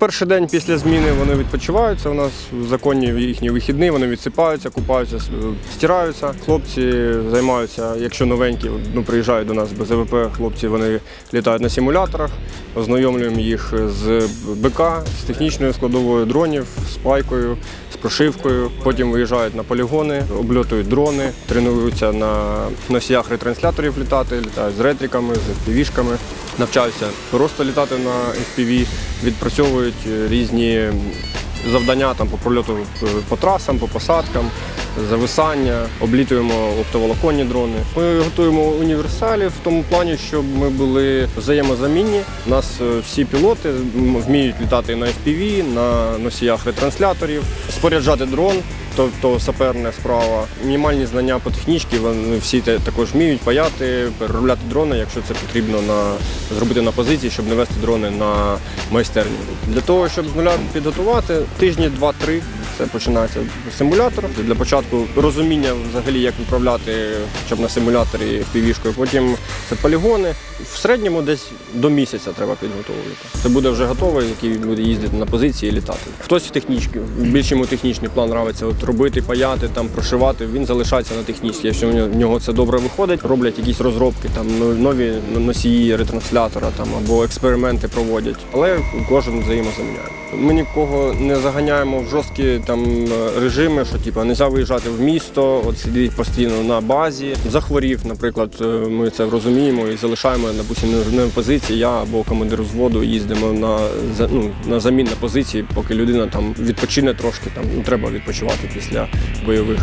перший день після зміни вони відпочиваються. У нас законні їхні вихідні, вони відсипаються, купаються, стираються. Хлопці займаються, якщо новенькі, ну приїжджають до нас без ЕВП. хлопці вони літають на симуляторах, ознайомлюємо їх з БК, з технічною складовою дронів, з пайкою, прошивкою. Потім виїжджають на полігони, обльотують дрони, тренуються на носіях ретрансляторів літати, літають з ретриками, з FPV-шками, навчаються просто літати на FPV, відпрацьовують е, різні завдання там, по прольоту е, по трасам, по посадкам, зависання, облітуємо оптоволоконні дрони. Ми готуємо універсалі в тому плані, щоб ми були взаємозамінні. У нас е, всі пілоти вміють літати на FPV, на носіях ретрансляторів, споряджати дрон. Тобто саперна справа, мінімальні знання по технічці, вони всі також вміють паяти, переробляти дрони, якщо це потрібно на зробити на позиції, щоб не вести дрони на майстерню. Для того, щоб з нуля підготувати, тижні два-три це починається симулятор. Для початку розуміння взагалі, як відправляти хоча б на симуляторі півішкою. Потім це полігони. В середньому десь до місяця треба підготовувати. Це буде вже готовий, який буде їздити на позиції і літати. Хтось в технічці, більш йому технічний план нравиться. От робити, паяти, там прошивати. Він залишається на технічній. Якщо в нього- це добре виходить, роблять якісь розробки, там ну, нові носії ретранслятора там або експерименти проводять. Але кожен взаємозаміняє. Ми нікого не заганяємо в жорсткі там режими, що типу, не можна виїжджати в місто, от сидіти постійно на базі. Захворів, наприклад, е, ми це розуміємо і залишаємо, допустимо, на позиції. Я або командир взводу їздимо на ну, на замін на позиції, поки людина там відпочине трошки. Там ну треба відпочивати після бойових.